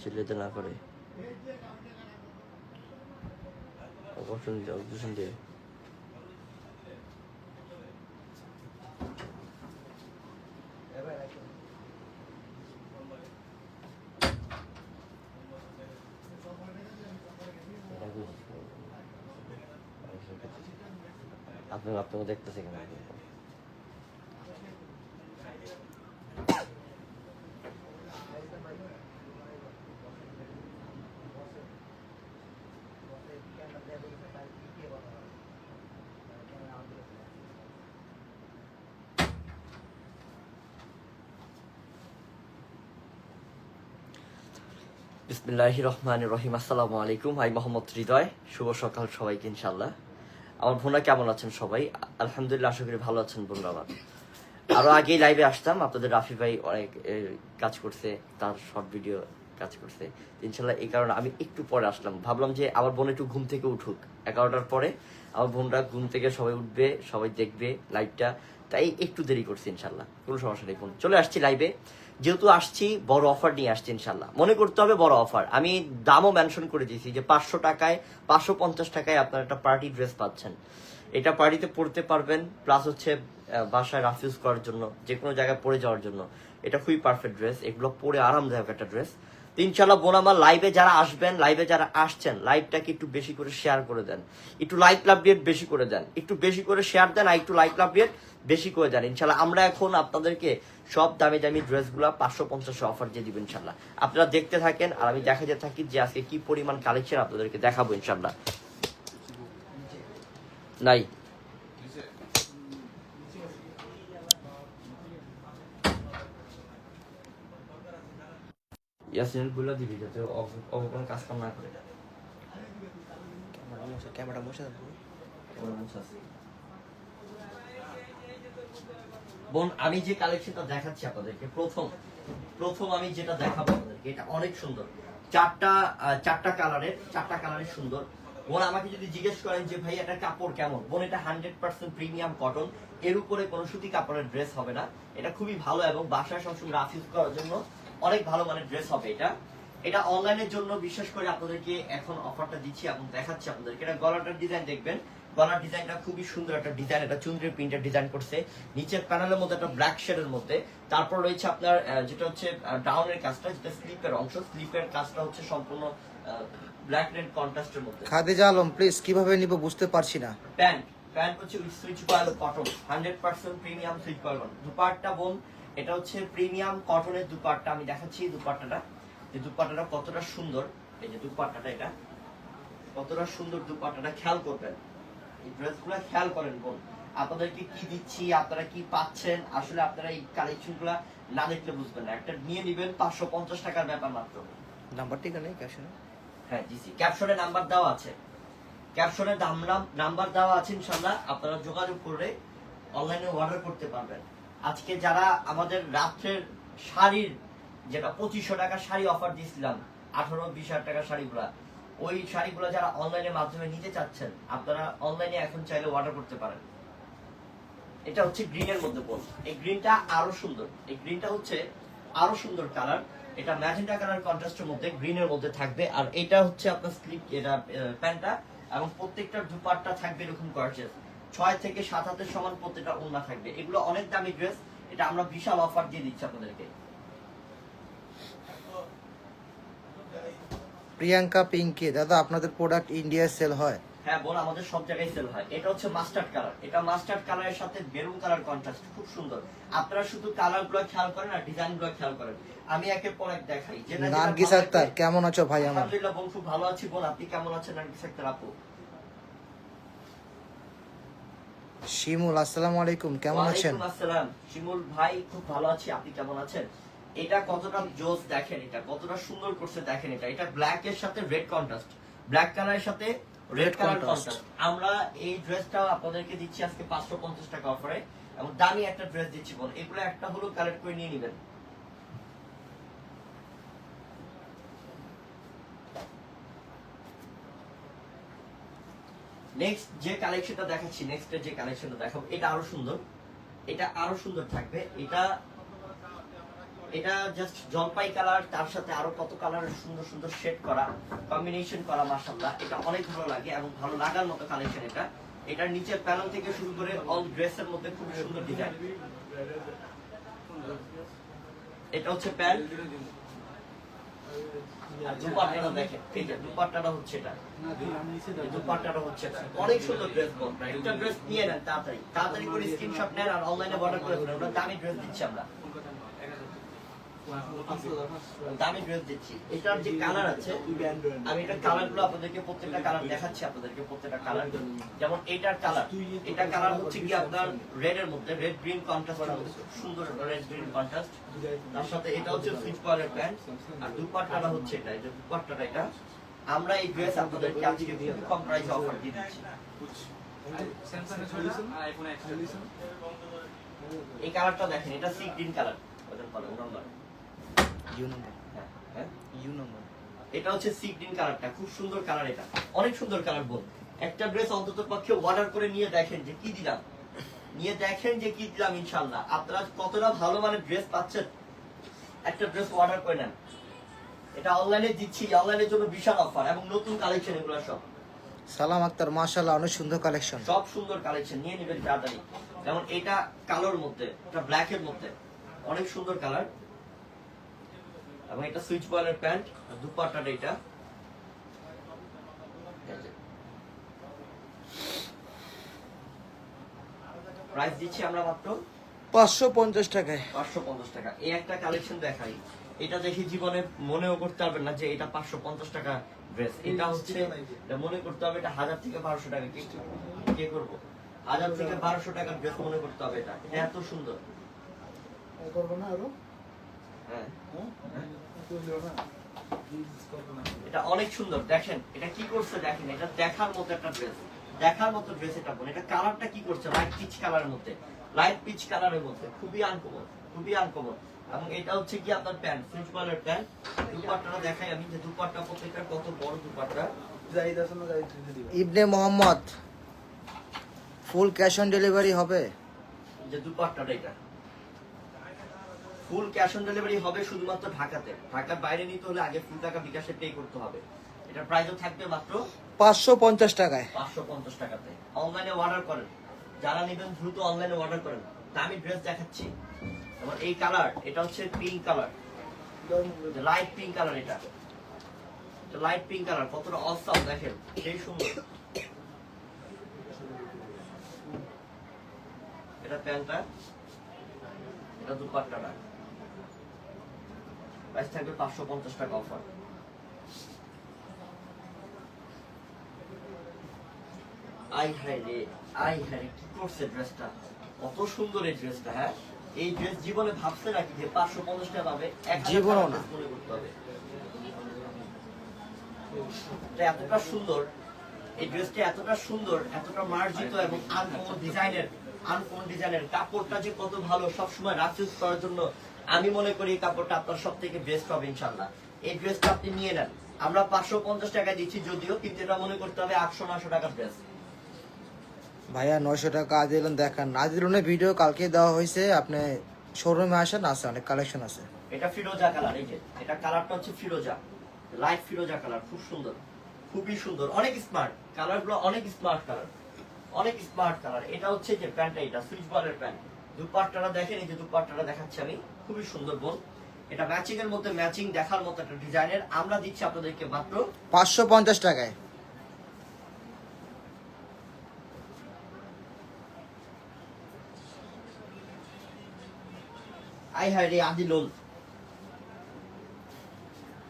চিল্লাতে না করে অপারেশন দিয়ে অপারেশন দিয়ে আপনি আপনাকে দেখতেছে কেন বিসমিল্লাহ রহমান রহিম। আসসালামু আলাইকুম ভাই, মোহাম্মদ হৃদয়। শুভ সকাল সবাইকে ইনশাল্লাহ আমার বোনা কেমন আছেন সবাই? আলহামদুলিল্লাহ, আশা করি ভালো আছেন বোনরা আমার। আরও আগেই লাইভে আসতাম, আপনাদের রাফি ভাই অনেক কাজ করছে, তার শর্ট ভিডিও কাজ করছে। ইনশাল্লাহ এই কারণে আমি একটু পরে আসলাম। ভাবলাম যে আমার বোন একটু ঘুম থেকে উঠুক। এগারোটার পরে আমার বোনরা ঘুম থেকে সবাই উঠবে, সবাই দেখবে লাইভটা তাই একটু দেরি করছি ইনশাল্লাহ কোনো সমস্যা নেই চলে আসছি লাইভে যেহেতু আসছি, বড় অফার নিয়ে আসছি ইনশাল্লাহ মনে করতে হবে বড় অফার আমি দামও মেনশন করে দিয়েছি যে পাঁচশো টাকায়, পাঁচশো পঞ্চাশ টাকায় আপনারা একটা পার্টি ড্রেস পাচ্ছেন। এটা পার্টিতে পড়তে পারবেন প্লাস হচ্ছে বাসায় রাফিউজ করার জন্য যে কোনো জায়গায় পরে যাওয়ার জন্য। এটা খুবই পারফেক্ট ড্রেস এগুলো পরে আরামদায়ক একটা ড্রেস ইনশাল্লাহ বোন আমার লাইভে যারা আসবেন লাইভে যারা আসছেন লাইভটাকে একটু বেশি করে শেয়ার করে দেন। একটু লাইক লাভ রেট বেশি করে দেন। একটু বেশি করে শেয়ার দেন আর একটু লাইক লাভ রেট বেশি করে দেন। ইনশাল্লাহ আমরা এখন আপনাদেরকে সব দামি দামি ড্রেসগুলো পাঁচশো পঞ্চাশ অফার দিয়ে দিব ইনশাল্লাহ আপনারা দেখতে থাকেন আর আমি দেখা দেখাতে থাকি যে আজকে কি পরিমাণ কালেকশন আপনাদেরকে দেখাবো ইনশাল্লাহ নাই। ইয়াসিনেরগুলো দিবি যাতে কোনো কাজ কাম না করে ক্যামেরা মোছা ক্যামেরা মোছা মুছে। বোন আমি যে কালেকশনটা দেখাচ্ছি আপনাদেরকে প্রথম প্রথম আমি যেটা দেখাবো আপনাদেরকে এটা অনেক সুন্দর। চারটা চারটা কালারের চারটা কালারের সুন্দর। বোন আমাকে যদি জিজ্ঞেস করেন যে ভাই এটা কাপড় কেমন? বোন এটা হান্ড্রেড পার্সেন্ট প্রিমিয়াম কটন এর উপরে কোনো সুতি কাপড়ের ড্রেস হবে না। এটা খুবই ভালো এবং বাসায় সবসময় রাফ ইউজ করার জন্য অনেক ভালো মানের ড্রেস হবে এটা। এটা অনলাইনের জন্য বিশেষ করে আপনাদেরকে এখন অফারটা দিচ্ছি এবং দেখাচ্ছি আপনাদেরকে। এটা গলাটার ডিজাইন দেখবেন। গলার ডিজাইনটা খুবই সুন্দর একটা ডিজাইন এটা চুন্দ্রের প্রিন্টের ডিজাইন করছে। নিচের প্যানেলের মধ্যে একটা ব্ল্যাক শেডের মধ্যে। তারপর রয়েছে আপনার যেটা হচ্ছে ডাউনের কাজটা যেটা স্লিপের অংশ। স্লিপের কাজটা হচ্ছে সম্পূর্ণ ব্ল্যাক রেড কন্ট্রাস্টের মধ্যে। খাদিজা আলম প্লিজ কীভাবে নিব বুঝতে পারছি না। প্যান্ট। প্যান্ট হচ্ছে Swiss voile cotton hundred percent premium Swiss voile dupatta বোন এটা হচ্ছে প্রিমিয়াম কটনের দুপাট্টা আমি দেখাচ্ছি দুপাট্টাটা। যে দুপাট্টাটা কতটা সুন্দর এই যে দুপাট্টাটা এটা কতটা সুন্দর দুপাট্টাটা খেয়াল করবেন। এই ড্রেসগুলো খেয়াল করেন বোন আপনাদেরকে কি দিচ্ছি আপনারা কি পাচ্ছেন আসলে আপনারা এই কালেকশনগুলা না দেখলে বুঝবেন না। একটা নিয়ে নেবেন পাঁচশো পঞ্চাশ টাকার ব্যাপার মাত্র। নাম্বারটি এখানে ক্যাশনে হ্যাঁ জি জি। ক্যাপশনে নাম্বার দেওয়া আছে। ক্যাপশনে নাম্বার দেওয়া আছে ইনশাল্লাহ আপনারা যোগাযোগ করে অনলাইনে অর্ডার করতে পারবেন। আজকে যারা আমাদের রাত্রের শাড়ির যেটা পঁচিশশো টাকা শাড়ি অফার দিয়েছিলাম, আঠারো, বিশ হাজার টাকার শাড়িগুলা, ওই শাড়িগুলো যারা অনলাইনের মাধ্যমে নিতে চাচ্ছেন, আপনারা অনলাইনে এখন চাইলে অর্ডার করতে পারেন। এটা হচ্ছে গ্রিনের মধ্যে বল এই গ্রিনটা আরও সুন্দর। এই গ্রিনটা হচ্ছে আরও সুন্দর কালার এটা ম্যাজেন্টা কালার কন্ট্রাস্টের মধ্যে গ্রিনের মধ্যে থাকবে। আর এটা হচ্ছে আপনার স্লিপ এটা প্যান্টটা এবং প্রত্যেকটা দুপাট্টা থাকবে এরকম গর্জিয়াস ছয় থেকে সাত হাতের সমান প্রত্যেকটা ওড়না থাকবে। এগুলো অনেক দামি ড্রেস এটা আমরা বিশাল অফার দিয়ে দিচ্ছি আপনাদেরকে। প্রিয়াঙ্কা পিঙ্কি দাদা আপনাদের প্রোডাক্ট ইন্ডিয়ায় সেল হয়। হ্যাঁ বোন আমাদের সব জায়গায় সেল হয়। এটা হচ্ছে মাস্টার্ড কালার এটা মাস্টার্ড কালারের সাথে বেরুন কালার কন্ট্রাস্ট খুব সুন্দর। আপনারা শুধু কালারগুলো খেয়াল করেন আর ডিজাইনগুলো খেয়াল করেন। আমি একের পর এক দেখাই। নার্গিস আক্তার কেমন আছো ভাই আমার? আলহামদুলিল্লাহ বোন খুব ভালো আছি। বোন আপনি কেমন আছেন নার্গিস আক্তার আপু? শিমুল আসসালামু আলাইকুম কেমন আছেন? আসসালাম। শিমুল ভাই খুব ভালো আছি। আপনি কেমন আছেন? এটা কতটা জোস দেখেন এটা কতটা সুন্দর করছে দেখেন এটা। এটা ব্ল্যাক এর সাথে রেড কন্ট্রাস্ট ব্ল্যাক কালারের সাথে রেড কালার কন্ট্রাস্ট আমরা এই ড্রেসটা আপনাদেরকে দিচ্ছি আজকে পাঁচশো পঞ্চাশ টাকা অফারে এবং দামি একটা ড্রেস দিচ্ছি বল। এগুলো একটা হলো কালেক্ট করে নিয়ে নেবেন। নেক্সট যে কালেকশনটা দেখাচ্ছি নেক্সট যে কালেকশনটা দেখাবো, এটা আরও সুন্দর। এটা আরও সুন্দর থাকবে। এটা এটা জাস্ট জলপাই কালার তার সাথে আরও কত কালার সুন্দর সুন্দর শেড করা কম্বিনেশন করা, মাশাআল্লাহ। এটা অনেক ভালো লাগে এবং ভালো লাগার মতো কালেকশন এটা। এটার নিচের প্যানেল থেকে শুরু করে অল ড্রেসের মধ্যে খুব সুন্দর ডিজাইন এটা হচ্ছে প্যান্ট। দুপাট্টাটা দেখেন এই যে দুপাট্টাটা হচ্ছে এটা। দুপাট্টাটা হচ্ছে এটা। অনেক সুন্দর ড্রেস নিয়ে নেন তাড়াতাড়ি। তাড়াতাড়ি করে স্ক্রিনশট নেন আর অনলাইনে অর্ডার করে ফেলেন ওটা দামি ড্রেস দিচ্ছি আমরা। দামি দিচ্ছি। এটার যে কালার আছে, আমি এটা কালারগুলো আপনাদেরকে প্রত্যেকটা কালার দেখাচ্ছি, আপনাদেরকে প্রত্যেকটা কালার যেমন এটার কালার এটা কালার হচ্ছে কি আপনার রেড এর মধ্যে রেড গ্রিন কন্ট্রাস্ট সুন্দর রেড গ্রিন কন্ট্রাস্ট তার সাথে এটা হচ্ছে সুইচ প্যান্ট আর দুপাট্টাটা হচ্ছে এটা, এই দুপাট্টাটা এটা। আমরা এই ড্রেস আপনাদেরকে আজকে খুব কম প্রাইসে অফার দিয়ে দিচ্ছি। এই কালারটা দেখেন, এটা সি গ্রিন কালার ওদের ইউ নম্বর হ্যাঁ হ্যাঁ। ইউ নম্বর এটা হচ্ছে সি গ্রিন কালারটা খুব সুন্দর কালার এটা। অনেক সুন্দর কালার বোন একটা ড্রেস অন্তত পক্ষে অর্ডার করে নিয়ে দেখেন যে কি দিলাম। নিয়ে দেখেন যে কি দিলাম ইনশাল্লাহ আপনারা কতটা ভালো মানের ড্রেস পাচ্ছেন। একটা ড্রেস অর্ডার করে নেন। এটা অনলাইনে দিচ্ছি অনলাইনের জন্য বিশাল অফার এবং নতুন কালেকশন এগুলো সব। সালাম আক্তার মাশাআল্লাহ অনেক সুন্দর কালেকশন সব সুন্দর কালেকশন নিয়ে নেবেন তাড়াতাড়ি। যেমন এটা কালোর মধ্যে এটা ব্ল্যাক এর মধ্যে। অনেক সুন্দর কালার এবং এটা সুইচ বয়েলের প্যান্ট আর দুপাট্টাটা এটা। প্রাইস দিচ্ছি আমরা মাত্র পাঁচশো পঞ্চাশ টাকায়। পাঁচশো পঞ্চাশ টাকা। এই একটা কালেকশন দেখাই। এটা দেখে জীবনে মনেও করতে পারবেন না যে এটা পাঁচশো পঞ্চাশ টাকা ড্রেস। এটা হচ্ছে মনে করতে হবে এটা হাজার থেকে বারোশো টাকা। কে কে করব? হাজার থেকে বারোশো টাকার ড্রেস মনে করতে হবে এটা। এটা এত সুন্দর। হ্যাঁ। এটা অনেক সুন্দর দেখেন এটা কি করছে দেখেন এটা দেখার মতো একটা ড্রেস দেখার মতো ড্রেস এটা বোন এটা কালারটা কি করছে? লাইট পিচ কালারের মধ্যে লাইট পিচ কালারের মধ্যে খুবই আনকমন খুবই আনকমন এবং এটা হচ্ছে কি আপনার প্যান্ট ফ্রেঞ্চ কালার প্যান্ট দুপাট্টাটা দেখাই আমি যে দুপাট্টা প্রত্যেকটা কত বড় dupatta. Ibne Mohammad full cash on delivery হবে। যে দুপাট্টাটা এটা। ফুল ক্যাশ অন ডেলিভারি হবে শুধুমাত্র ঢাকাতে। ঢাকার বাইরে নিতে হলে আগে ফুল টাকা বিকাশে পে করতে হবে। এটা প্রাইসও থাকবে মাত্র পাঁচশো পঞ্চাশ টাকায়। পাঁচশো পঞ্চাশ টাকাতে। অনলাইনে অর্ডার করেন। যারা নেবেন দ্রুত অনলাইনে অর্ডার করেন। আমি ড্রেস দেখাচ্ছি। যেমন এই কালার এটা হচ্ছে pink colour light pink colour এটা। লাইট পিঙ্ক কালার কতটা অসাম দেখেন। সেই সুন্দর। এটা প্যান্টটা। এটা দুপাট্টাটা। প্রাইস থাকবে পাঁচশো পঞ্চাশ টাকা অফার আই হাই রে আই হাই রে কি করছে ড্রেসটা কত সুন্দর এই ড্রেসটা হ্যাঁ? এই ড্রেস জীবনে ভাবছে নাকি যে পাঁচশো পঞ্চাশ টাকা পাবে এক না। মনে করতে হবে। এতটা সুন্দর এই ড্রেসটা এতটা সুন্দর এতটা মার্জিত এবং আনকমন ডিজাইনের আনকমন ডিজাইনের কাপড়টা যে কত ভালো সবসময় রাফ করার জন্য আমি মনে করি এই কাপড়টা আপনার সব থেকে বেস্ট হবে ইনশাল্লাহ এই ড্রেসটা আপনি নিয়ে নেন। আমরা পাঁচশো পঞ্চাশ টাকা দিচ্ছি যদিও কিন্তু এটা মনে করতে হবে আটশো নশো টাকার ড্রেস ভাইয়া নয়শো টাকা আজ আদিলন দেখান। আদিলনের ভিডিও কালকে দেওয়া হয়েছে আপনি শোরুমে আসেন আছে অনেক কালেকশন আছে। এটা ফিরোজা কালার এই যে। এটা কালারটা হচ্ছে ফিরোজা। লাইট ফিরোজা কালার খুব সুন্দর। খুবই সুন্দর। অনেক স্মার্ট কালারগুলো অনেক স্মার্ট কালার অনেক স্মার্ট কালার এটা হচ্ছে যে প্যান্টটা এটা সুইচ বলের প্যান্ট। দুপাট্টাটা দেখেন এই যে দুপাট্টাটা দেখাচ্ছি আমি। খুবই সুন্দর বোন এটা ম্যাচিং এর মধ্যে ম্যাচিং দেখার মতো একটা ডিজাইনের আমরা দিচ্ছি আপনাদেরকে মাত্র পাঁচশো পঞ্চাশ টাকায়। আই হায় রে আদি লোন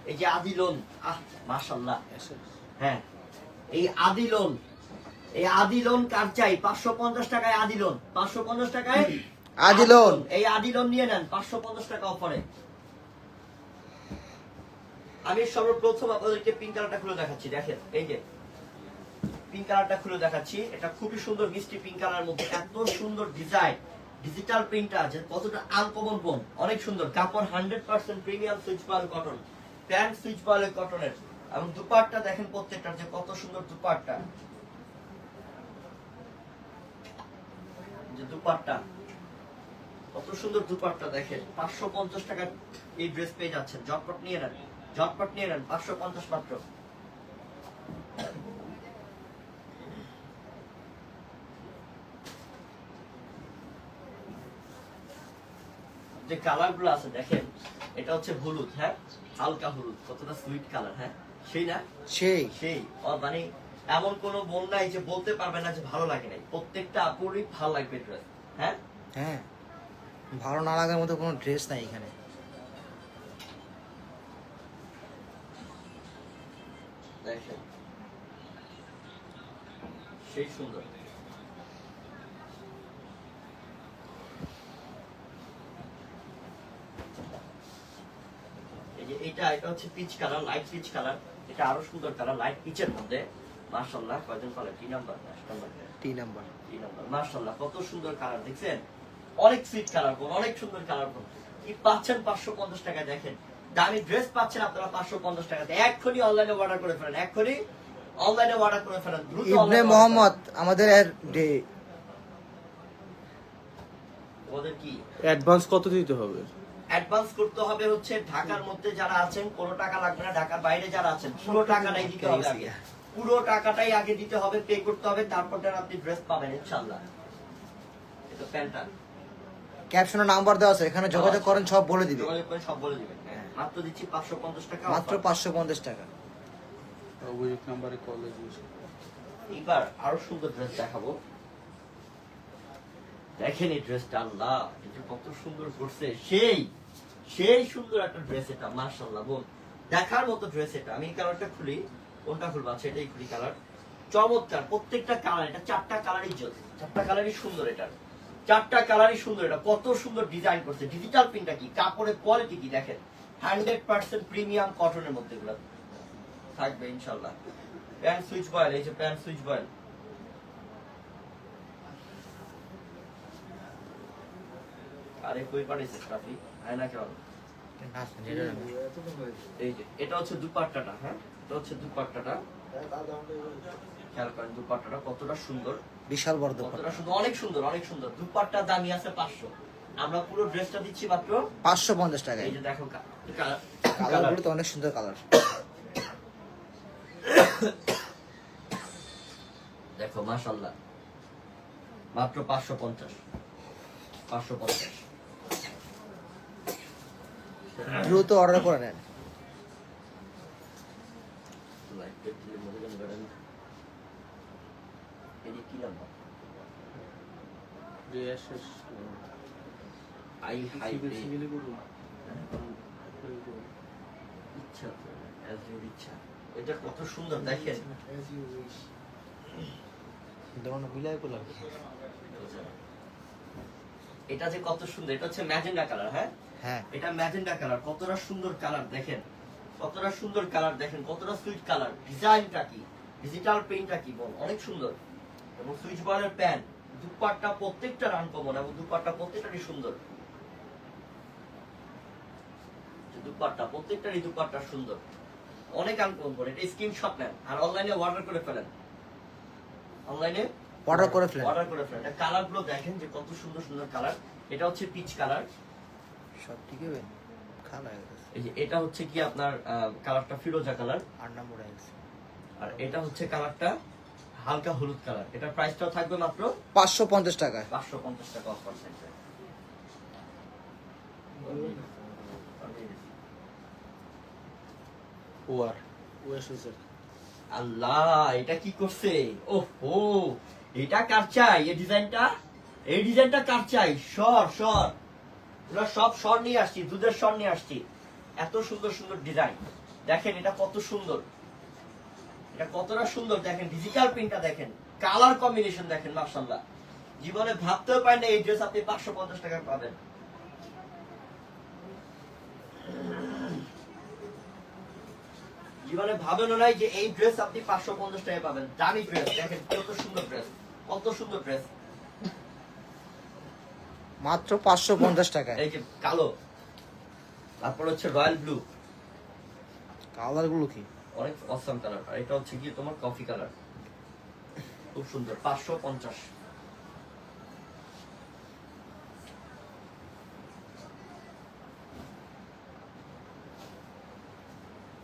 এই যে আদি লোন আহ মাশাল্লাহ হ্যাঁ এই আদি লোন এই আদি লোন কার চাই? পাঁচশো পঞ্চাশ টাকায় আদি লোন পাঁচশো পঞ্চাশ টাকায় আদি লোন। এই আদি লোন নিয়ে নেন, পাঁচশো পঞ্চাশ টাকা অফারে। আমি সর্বপ্রথম আপনাদেরকে পিঙ্ক কালারটা খুলে দেখাচ্ছি, দেখেন, এই যে। পিঙ্ক কালারটা খুলে দেখাচ্ছি, এটা খুবই সুন্দর মিষ্টি পিঙ্ক কালার মধ্যে, এত সুন্দর ডিজাইন ডিজিটাল প্রিন্ট আছে, কতটা আনকমন বোন অনেক সুন্দর। কাপড় হান্ড্রেড পার্সেন্ট প্রিমিয়াম সুইচ পাল কটন প্যান্ট সুইচ পালের কটনের এবং দুপাট্টা দেখেন প্রত্যেকটার যে কত সুন্দর দুপাট্টা। যে দুপাট্টা। কত সুন্দর দুপাট্টা দেখেন। পাঁচশো পঞ্চাশ টাকা এই ড্রেস পেয়ে যাচ্ছেন। জটপট নিয়ে নেন। জটপট নিয়ে নেন। পাঁচশো পঞ্চাশ মাত্র। যে কালারগুলো আছে দেখেন এটা হচ্ছে হলুদ হ্যাঁ? হালকা হলুদ কতটা সুইট কালার হ্যাঁ? সেই না? সেই। সেই। মানে এমন কোনো বোন নাই যে বলতে পারবে না যে ভালো লাগে নাই। প্রত্যেকটা আপুরই ভালো লাগবে ড্রেস হ্যাঁ? হ্যাঁ। ভালো না লাগার মতো কোনো ড্রেস নাই এখানে। সেই সুন্দর। এটা এটা হচ্ছে peach colour light peach colour এটা আরও সুন্দর কালার লাইট পিচের মধ্যে। মাশাআল্লাহ কয়জন পালে কি নাম্বার নাম্বার টি নাম্বার এই নাম্বার মাশাআল্লাহ কত সুন্দর কালার দেখছেন? অনেক সুইট কালার কোন অনেক সুন্দর কালার কোন কি পাচ্ছেন পাঁচশো পঞ্চাশ টাকা দেখেন। দামি ড্রেস পাচ্ছেন আপনারা পাঁচশো পঞ্চাশ টাকাতে এক্ষুনি অনলাইনে অর্ডার করে ফেলেন এক্ষুনি অনলাইনে অর্ডার করে ফেলেন দ্রুত ইবনে মোহাম্মদ আমাদের এর ডে- করেন। ওদের কি? অ্যাডভান্স কত দিতে হবে? অ্যাডভান্স করতে হবে হচ্ছে ঢাকার মধ্যে যারা আছেন কোনো টাকা লাগবে না ঢাকার বাইরে যারা আছেন পুরো টাকাটাই দিতে হবে আগে। পুরো টাকাটাই আগে দিতে হবে পে করতে হবে তারপর আপনি ড্রেস পাবেন ইনশাল্লাহ এটা প্যান্টটা। ক্যাপশনে নাম্বার দেওয়া আছে এখানে যোগাযোগ করেন সব বলে দিবে। যোগাযোগ করে সব বলে দিবেন মাত্র দিচ্ছি পাঁচশো পঞ্চাশ টাকা মাত্র offer। পাঁচশো পঞ্চাশ টাকা। অভিযোগ নাম্বারে কলে দিয়েছে এবার আরও সুন্দর ড্রেস দেখাবো। দেখেন এই ড্রেসটা আল্লাহ এটা কত সুন্দর করছে সেই সেই সুন্দর একটা ড্রেস এটা মার্শাল্লাহ বোন। দেখার মতো ড্রেস এটা। আমি এই কালারটা খুলি কোনটা খুলবো? আচ্ছা এটাই খুলি কালার চমৎকার প্রত্যেকটা কালার এটা চারটা কালারই জোস চারটা কালারই সুন্দর এটা চারটা কালারই সুন্দর, এটা কত সুন্দর ডিজাইন করছে। ডিজিটাল প্রিন্টটা কি? কাপড়ের কোয়ালিটি কি? দেখেন হান্ড্রেড পার্সেন্ট প্রিমিয়াম কটনের মধ্যে এগুলো থাকবে ইনশাল্লাহ প্যান্ট সুইচ বয়েল এই যে প্যান্ট সুইচ বয়েল আরে, কই পাঠিয়েছিস রাফি? আয় না, কেমন? এটা হচ্ছে দুপাট্টাটা হ্যাঁ? এটা হচ্ছে দুপাট্টাটা। খেয়াল করেন, দুপাট্টাটা কতটা সুন্দর। বিশাল বড় সুন্দর অনেক সুন্দর অনেক সুন্দর। দুপাট্টার দামি আছে পাঁচশো। আমরা পুরো ড্রেসটা দিচ্ছি মাত্র পাঁচশো পঞ্চাশ টাকায়। এই যে দেখো কালারগুলো তো অনেক সুন্দর কালার। দেখো মাশাল্লাহ মাত্র পাঁচশো পঞ্চাশ। পাঁচশো পঞ্চাশ। দ্রুত অর্ডার করে নেন। কি নাম্বার আই হাই ইচ্ছা as your ইচ্ছা এটা কত সুন্দর দেখেন দোকানে মিলাই করলাম এটা যে কত সুন্দর এটা হচ্ছে ম্যাজেন্ডা কালার হ্যাঁ? হ্যাঁ। এটা ম্যাজেন্ডা কালার কতটা সুন্দর কালার দেখেন কতটা সুন্দর কালার দেখেন কতটা সুইট কালার ডিজাইনটা কি ডিজিটাল প্রিন্টটা কি বল অনেক সুন্দর। এবং সুইচ বলের প্যান্ট দুপাট্টা প্রত্যেকটা রান কমন এবং দুপাট্টা প্রত্যেকটারই সুন্দর। যে দুপাট্টা প্রত্যেকটারই দুপাট্টা সুন্দর। অনেক আনকমন এটা স্ক্রিনশট নেন আর অনলাইনে অর্ডার করে ফেলেন। অনলাইনে অর্ডার করে ফেলেন। অর্ডার করে ফেলেন। কালারগুলো দেখেন যে কত সুন্দর সুন্দর কালার এটা হচ্ছে পিচ কালার সব ঠিক হবে এই যে এটা হচ্ছে কি আপনার কালারটা ফিরোজা কালার আট নম্বর আর এটা হচ্ছে কালারটা হালকা হলুদ কালার। এটার প্রাইসটাও থাকবে মাত্র পাঁচশো পঞ্চাশ টাকায়। পাঁচশো পঞ্চাশ টাকা অফ পার্সেন্ট ওয়ার। ওয়াশেস আল্লাহ এটা কি করছে? ওহো এটা কার চাই? এই ডিজাইনটা? এই ডিজাইনটা কার চাই? সর সর। এগুলো সব সর নিয়ে আসছি দুধের সর নিয়ে আসছি। এত সুন্দর সুন্দর ডিজাইন। দেখেন এটা কত সুন্দর। এটা কতটা সুন্দর দেখেন ডিজিটাল প্রিন্টটা দেখেন কালার কম্বিনেশন দেখেন মার্শাল্লাহ জীবনে ভাবতেও পারেন না এই ড্রেস আপনি পাঁচশো পঞ্চাশ টাকা পাবেন। জীবনে ভাবেনও নাই যে এই ড্রেস আপনি পাঁচশো পঞ্চাশ টাকা পাবেন। দামি ড্রেস দেখেন কত সুন্দর ড্রেস কত সুন্দর ড্রেস মাত্র পাঁচশো পঞ্চাশ টাকা এই যে কালো তারপর হচ্ছে রয়্যাল ব্লু। কালারগুলো কি? অনেক অসম কালার আর এটা হচ্ছে গিয়ে তোমার কফি কালার খুব সুন্দর, পাঁচশো পঞ্চাশ।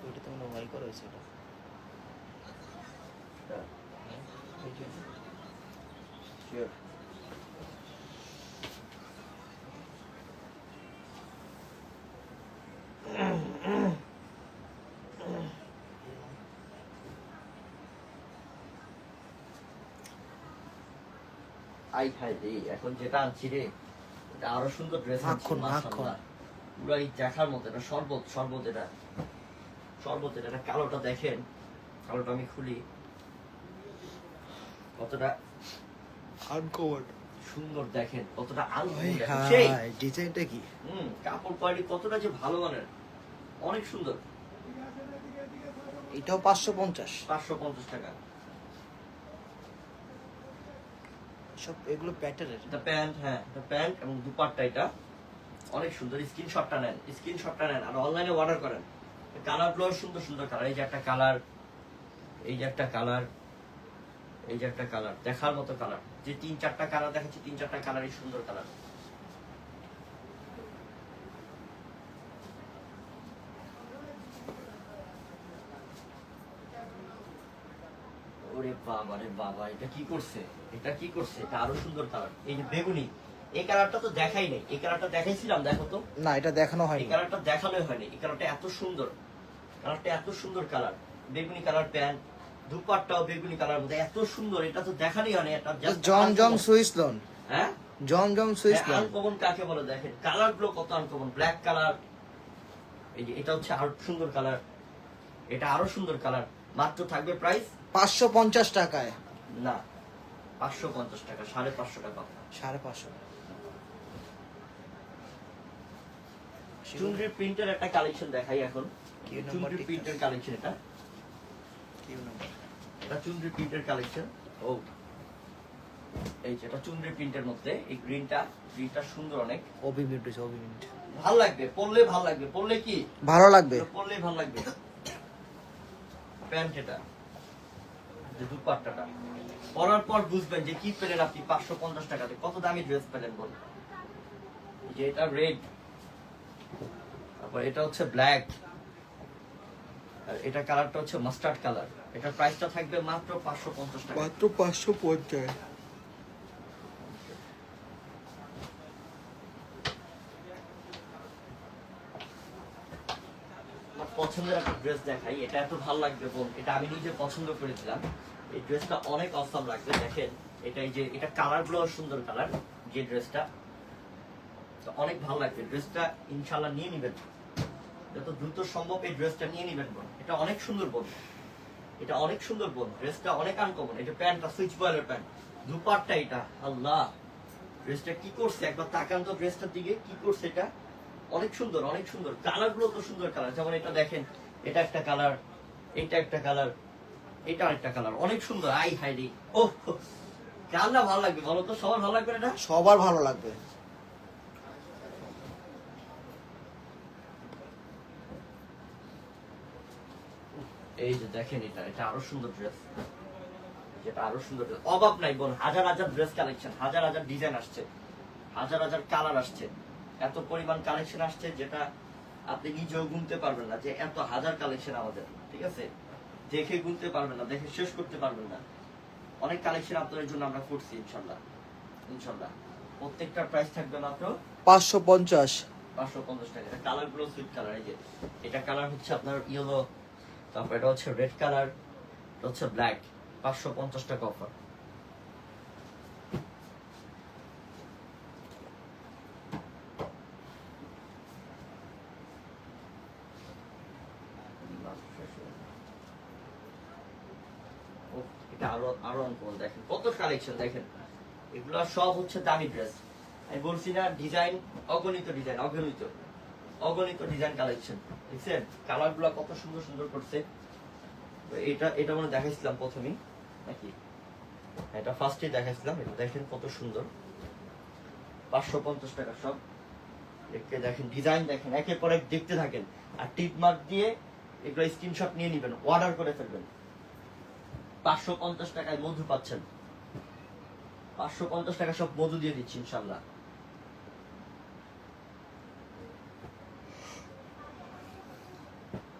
ওইটা তো মনে হয় এটা আই খাই এখন যেটা আনছি রে এটা আরও সুন্দর ড্রেস আনছি। মাশাআল্লাহ। দেখার মতো এটা শরবত শরবত এটা। শরবত এটা এটা কালোটা দেখেন কালোটা আমি খুলি। কতটা সুন্দর দেখেন কতটা আলো ওই সেই। ডিজাইনটা কি? হুম কাপড় কোয়ালিটি কতটা যে ভালো মানের। অনেক সুন্দর। এটাও পাঁচশো পঞ্চাশ। পাঁচশো পঞ্চাশ টাকা। সব এগুলো প্যাটার্নের এটা প্যান্ট হ্যাঁ এটা প্যান্ট এবং দুপাট্টা এটা অনেক সুন্দর স্ক্রিনশটটা নেন স্ক্রিনশটটা নেন আর অনলাইনে অর্ডার করেন। কালারগুলো সুন্দর সুন্দর কালার এই যে একটা কালার এই যে একটা কালার এই যে একটা কালার দেখার মতো কালার যে তিন চারটা কালার দেখাচ্ছি, তিন চারটা কালারই সুন্দর কালার ওরে বাবা রে বাবা এটা কি করছে? এটা কি করছে? এটা আরও সুন্দর কালার এই যে বেগুনি এই কালারটা তো দেখাই নেই। এই কালারটা দেখাইছিলাম দেখো তো। না এটা দেখানো এই কালারটা দেখানোই হয়নি। এই কালারটা এত সুন্দর। কালারটা এত সুন্দর কালার বেগুনি কালার প্যান্ট দুপাট্টাও বেগুনি কালার মধ্যে এত সুন্দর। এটা তো দেখানোই হয়নি এটা জম জম সুইস লোন হ্যাঁ? জম জম সুইস লোন আনকমন কাকে বলে দেখেন? কালারগুলো কত আনকমন ব্ল্যাক কালার এই যে এটা হচ্ছে আরও সুন্দর কালার এটা আরও সুন্দর কালার মাত্র থাকবে প্রাইস পাঁচশো পঞ্চাশ টাকায়। না পাঁচশো পঞ্চাশ টাকা সাড়ে পাঁচশো টাকা। সাড়ে পাঁচশো। চুনরি প্রিন্টের একটা কালেকশন দেখাই এখন। নাম্বার প্রিন্টের কালেকশন এটা। এটা চুনরি প্রিন্টের কালেকশন ও। এই যে এটা চুনরি প্রিন্টের মধ্যে। এই গ্রিনটা গ্রিনটা সুন্দর অনেক। অবি মিনিট হয়েছে, অবি মিনিট ভালো লাগবে পরলে ভালো লাগবে। পরলে কি? ভালো লাগবে। পরলে ভালো লাগবে। প্যান্ট এটা। যে দুপাট্টাটা। পরার পর বুঝবেন যে কি পেলেন আপনি পাঁচশো পঞ্চাশ টাকাতে। কত দামি ড্রেস পেলেন বলুন। যে এটা রেড। তারপর এটা হচ্ছে ব্ল্যাক। আর এটা কালারটা হচ্ছে মাস্টার্ড কালার। এটা প্রাইসটা থাকবে মাত্র পাঁচশো পঞ্চাশ টাকা। মাত্র পাঁচশো পঞ্চাশ আমার পছন্দের একটা ড্রেস দেখাই, এটা এত ভালো লাগবে বোন এটা আমি নিজে পছন্দ করেছিলাম। এই ড্রেসটা অনেক অসম লাগবে, দেখেন, এটা এই যে, এটা কালারগুলো সুন্দর কালার যে ড্রেসটা তো অনেক ভালো লাগবে ড্রেসটা ইনশাল্লাহ নিয়ে নিবেন। যত দ্রুত সম্ভব এই ড্রেসটা নিয়ে নিবেন বোন এটা অনেক সুন্দর বোন এটা অনেক সুন্দর বোন ড্রেসটা অনেক আনকমন এটা প্যান্টটা সুইচ বয়েলের প্যান্ট দুপাটটা এটা, আল্লাহ। ড্রেসটা কি করছে? একবার তাকান তো ড্রেসটার দিকে, কি করছে এটা? অনেক সুন্দর অনেক সুন্দর। কালারগুলো তো সুন্দর কালার যেমন এটা দেখেন এটা একটা কালার এটা একটা কালার এটা আরেকটা কালার অনেক সুন্দর। আই হাইরি ও কার না ভালো লাগবে বলো তো? সবার ভালো লাগবে না? এটা সবার ভালো লাগবে। এই যে দেখেন এটা এটা আরও সুন্দর ড্রেস যেটা আরও সুন্দর dress। অভাব নাই বোন হাজার হাজার ড্রেস কালেকশন হাজার হাজার ডিজাইন আসছে। হাজার হাজার কালার আসছে। এত পরিমাণ কালেকশন আসছে যেটা আপনি নিজেও গুনতে পারবেন না যে এত হাজার কালেকশন আমাদের ঠিক আছে? দেখে গুনতে পারবেন না দেখে শেষ করতে পারবেন না। অনেক কালেকশন আপনাদের জন্য আমরা করছি ইনশাল্লাহ ইনশাল্লাহ। প্রত্যেকটার প্রাইস থাকবে মাত্র পাঁচশো পঞ্চাশ। পাঁচশো পঞ্চাশ টাকা। কালারগুলো সুইট কালার এই যে এটা কালার হচ্ছে আপনার ইয়েলো তারপর এটা হচ্ছে রেড কালার এটা হচ্ছে ব্ল্যাক পাঁচশো পঞ্চাশ টাকা অফার আরও আরও দেখেন, কত কালেকশন দেখেন। সব হচ্ছে ড্রেস আমি বলছি না ডিজাইন অগণিত ডিজাইন অগণিত। অগণিত ডিজাইন কালেকশন কত সুন্দর সুন্দর করছে। এটা এটা দেখাইছিলাম প্রথমেই, নাকি? এটা ফার্স্টে এটা দেখেন কত সুন্দর। পাঁচশো পঞ্চাশ টাকা সব দেখতে দেখেন ডিজাইন দেখেন, একের পর এক দেখতে থাকেন। আর টিপ মার্ক দিয়ে এগুলো স্ক্রিনশট নিয়ে নিবেন অর্ডার করে ফেলবেন। পাঁচশো পঞ্চাশ টাকায় মধু পাচ্ছেন। পাঁচশো পঞ্চাশ টাকা সব মধু দিয়ে দিচ্ছি ইনশাল্লাহ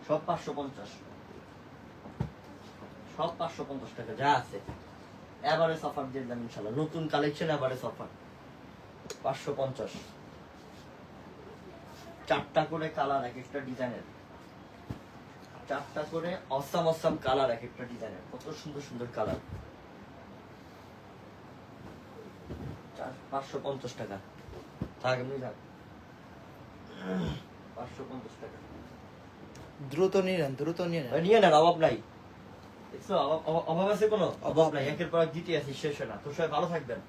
সব পাঁচশো পঞ্চাশ। সব পাঁচশো পঞ্চাশ টাকা যা আছে। এভারেজ অফার দিয়ে দিলাম ইনশাল্লাহ নতুন কালেকশন এবারে সফার পাঁচশো পঞ্চাশ। চারটা করে কালার এক একটা ডিজাইনের চারটা করে অসাম অসাম কালার এক একটা ডিজাইনের কত সুন্দর সুন্দর কালার পাঁচশো পঞ্চাশ টাকা। থাক এমনি থাক। পাঁচশো পঞ্চাশ টাকা। দ্রুত নিয়ে নেন দ্রুত নিয়ে নেন। নিয়ে নেন অভাব নাই। অভাব- আছে কোনো? অভাব নাই। একের পর দিতে আছি শেষ হয় না। তো সবাই ভালো থাকবেন।